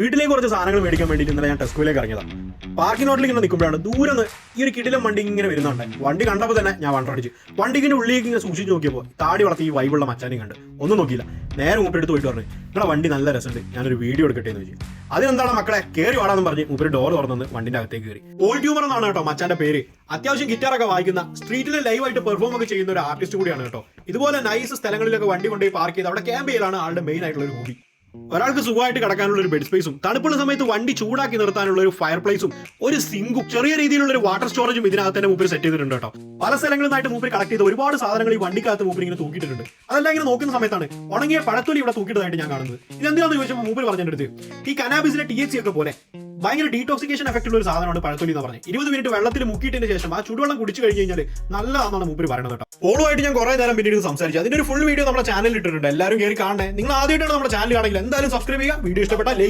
വീട്ടിലേക്ക് കുറച്ച് സാധനങ്ങൾ മേടിക്കാൻ വേണ്ടിയിട്ട് ഇന്നലെ ഞാൻ ടെസ്കോയിലേക്ക് ഇറങ്ങിയതാണ് പാർക്കിംഗ് ഹോട്ടലിൽ ഇങ്ങനെ നിൽക്കുമ്പോഴാണ് ദൂരെ നിന്ന് ഈ ഒരു കിടിലം വണ്ടി ഇങ്ങനെ വരുന്നുണ്ട്. വണ്ടി കണ്ടപ്പോൾ തന്നെ ഞാൻ വണ്ടടിച്ചു വണ്ടിക്കിന്റെ ഉള്ളിലേക്ക് ഇങ്ങനെ സൂക്ഷിച്ച് നോക്കിയപ്പോൾ താടി വളർത്തി ഈ വൈബുള്ള മച്ചാനെയും കണ്ട്. ഒന്നും നോക്കിയില്ല. നേരെ മൂപ്പരെടുത്ത് പോയിട്ട് പറഞ്ഞു നിങ്ങളുടെ വണ്ടി നല്ല രസമുണ്ട്. ഞാനൊരു വീഡിയോ എടുക്കട്ടെ എന്ന് ചോദിച്ചു. അതിനെന്താണ് മക്കളെ കയറി വാടാന്ന് പറഞ്ഞ് മൂപ്പര് ഡോർ തുറന്നു വണ്ടിന്റെ അകത്തേക്ക് കയറി ഓൾ ട്യൂമർ എന്നാണ് കേട്ടോ മച്ചാന്റെ പേര്. അത്യാവശ്യം ഗിറ്റാർ ഒക്കെ വായിക്കുന്ന സ്ട്രീറ്റിൽ ലൈവായിട്ട് പെർഫോം ഒക്കെ ചെയ്യുന്ന ഒരു ആർട്ടിസ്റ്റ് കൂടിയാണ് കേട്ടോ. ഇതുപോലെ നൈസ് സ്ഥലങ്ങളിലൊക്കെ വണ്ടി കൊണ്ടുപോയി പാർക്ക് ചെയ്ത് അവിടെ ക്യാമ്പ് ചെയ്യലാണ് ആളുടെ മെയിൻ ആയിട്ടുള്ള ഒരു ഹോബി ഒരാൾക്ക് സുഖമായിട്ട് കിടക്കാനുള്ള ഒരു ബെഡ് സ്പേസും തണുപ്പുള്ള സമയത്ത് വണ്ടി ചൂടാക്കി നിർത്താനുള്ള ഒരു ഫയർ പ്ലേസും ഒരു സിങ്കും ചെറിയ രീതിയിലുള്ള ഒരു വാട്ടർ സ്റ്റോറേജും ഇതിനകത്ത് തന്നെ മൂപ്പര് സെറ്റ് ചെയ്തിട്ടുണ്ട് കേട്ടോ. പല സ്ഥലങ്ങളിൽ നിന്നായിട്ട് മൂപ്പര് കളക്ട് ചെയ്ത ഒരുപാട് സാധനങ്ങൾ ഈ വണ്ടിക്കകത്ത് മൂപ്പര് ഇങ്ങനെ തൂക്കിയിട്ടുണ്ട് അതെല്ലാം ഇങ്ങനെ നോക്കുന്ന സമയത്താണ് ഉണങ്ങിയ പഴത്തൊലി ഇവിടെ തൂക്കിയിട്ടതായിട്ട് ഞാൻ കാണുന്നത്. ഇത് എന്തിനാണെന്ന് ചോദിച്ചപ്പോൾ മൂപ്പര് പറഞ്ഞിട്ടുണ്ട് ഈ കനാബിസിന്റെ ടി എച്ച് ഒക്കെ പോലെ ഭയങ്കര ഡീടോക്സിക്കേഷൻ എഫക്റ്റ് ഉള്ള ഒരു സാധനമാണ് പഴത്തൊലി എന്ന് പറഞ്ഞത് ഇരുപത് മിനിറ്റ് വെള്ളത്തിൽ മുക്കിയിട്ടതിന് ശേഷം ആ ചുടുവെള്ളം കുടിച്ചു കഴിഞ്ഞ് കഴിഞ്ഞാൽ നല്ലതാണെന്നാണ് മൂപ്പര് പറയുന്നത് കേട്ടോ. ഓളുമായിട്ട് ഞാൻ കുറെ നേരം പിന്നീട് സംസാരിച്ചു. അതിന്റെ ഒരു ഫുൾ വീഡിയോ നമ്മുടെ ചാനലിൽ ഇട്ടിട്ടുണ്ട്. എല്ലാവരും കയറി കാണണേ. നിങ്ങൾ ആദ്യമായിട്ടാണ് നമ്മുടെ ചാനൽ കാണെങ്കിൽ എന്തായാലും സബ്സ്ക്രൈബ് ചെയ്യുക. വീഡിയോ ഇഷ്ടപ്പെട്ടാൽ ലൈക്ക്